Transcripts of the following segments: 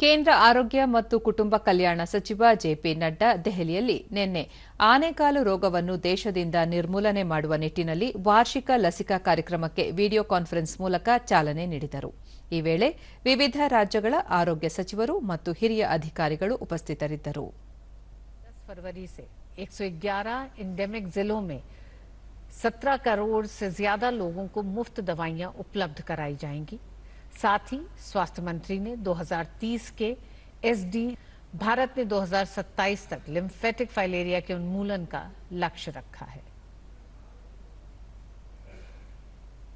ಕೇಂದ್ರ ಆರೋಗ್ಯ ಮತ್ತು ಕುಟುಂಬ ಕಲ್ಯಾಣ ಸಚಿವ ಜೆಪಿ ನಡ್ಡಾ ದೆಹಲಿಯಲ್ಲಿ ನಿನ್ನೆ ಆನೆಕಾಲು ರೋಗವನ್ನು ದೇಶದಿಂದ ನಿರ್ಮೂಲನೆ ಮಾಡುವ ನಿಟ್ಟಿನಲ್ಲಿ ವಾರ್ಷಿಕ ಲಸಿಕಾ ಕಾರ್ಯಕ್ರಮಕ್ಕೆ ವಿಡಿಯೋ ಕಾನ್ಫರೆನ್ಸ್ ಮೂಲಕ ಚಾಲನೆ ನೀಡಿದರು ಈ ವೇಳೆ ವಿವಿಧ ರಾಜ್ಯಗಳ ಆರೋಗ್ಯ ಸಚಿವರು ಮತ್ತು ಹಿರಿಯ ಅಧಿಕಾರಿಗಳು ಉಪಸ್ಥಿತರಿದ್ದರು फरवरी से 111 इंडेमिक जिलों में 17 करोड़ से ज्यादा लोगों को मुफ्त दवाइयां उपलब्ध कराई जाएंगी साथ ही स्वास्थ्य मंत्री ने 2030 के एसडी भारत ने 2027 तक लिम्फेटिक फाइलेरिया के उन्मूलन का लक्ष्य रखा है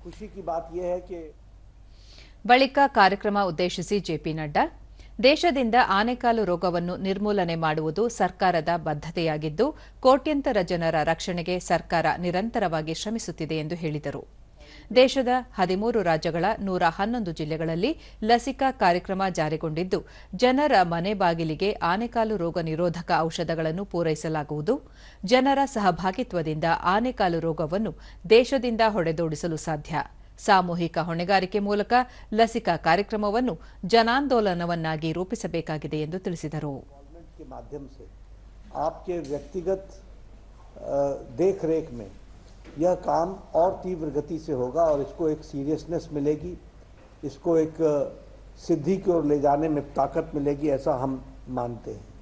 खुशी की बात यह है कि ಬಳಿಕ ಕಾರ್ಯಕ್ರಮ ಉದ್ದೇಶಿಸಿ ಜೆಪಿ ನಡ್ಡಾ ದೇಶದಿಂದ ಆನೆಕಾಲು ರೋಗವನ್ನು ನಿರ್ಮೂಲನೆ ಮಾಡುವುದು ಸರ್ಕಾರದ ಬದ್ದತೆಯಾಗಿದ್ದು ಕೋಟ್ಯಂತರ ಜನರ ರಕ್ಷಣೆಗೆ ಸರ್ಕಾರ ನಿರಂತರವಾಗಿ ಶ್ರಮಿಸುತ್ತಿದೆ ಎಂದು ಹೇಳಿದರು ದೇಶದ ಹದಿಮೂರು ರಾಜ್ಯಗಳ ನೂರ ಹನ್ನೊಂದು ಜಿಲ್ಲೆಗಳಲ್ಲಿ ಲಸಿಕಾ ಕಾರ್ಯಕ್ರಮ ಜಾರಿಗೊಂಡಿದ್ದು ಜನರ ಮನೆ ಬಾಗಿಲಿಗೆ ಆನೆಕಾಲು ರೋಗ ನಿರೋಧಕ ಔಷಧಗಳನ್ನು ಪೂರೈಸಲಾಗುವುದು ಜನರ ಸಹಭಾಗಿತ್ವದಿಂದ ಆನೆಕಾಲು ರೋಗವನ್ನು ದೇಶದಿಂದ ಹೊಡೆದೋಡಿಸಲು ಸಾಧ್ಯ ಸಾಮೂಹಿಕ ಹೊಣೆಗಾರಿಕೆ ಮೂಲಕ ಲಸಿಕಾ ಕಾರ್ಯಕ್ರಮವನ್ನು ಜನಾಂದೋಲನವನ್ನಾಗಿ ರೂಪಿಸಬೇಕಾಗಿದೆ ಎಂದು ತಿಳಿಸಿದರು इन्वॉल्वमेंट के माध्यम से आपके व्यक्तिगत देख रेख में यह काम और तीव्र गति से होगा और इसको एक सीरियसनेस मिलेगी, इसको एक सिद्धि की ओर ले जाने में ताकत मिलेगी, ऐसा हम मानते हैं।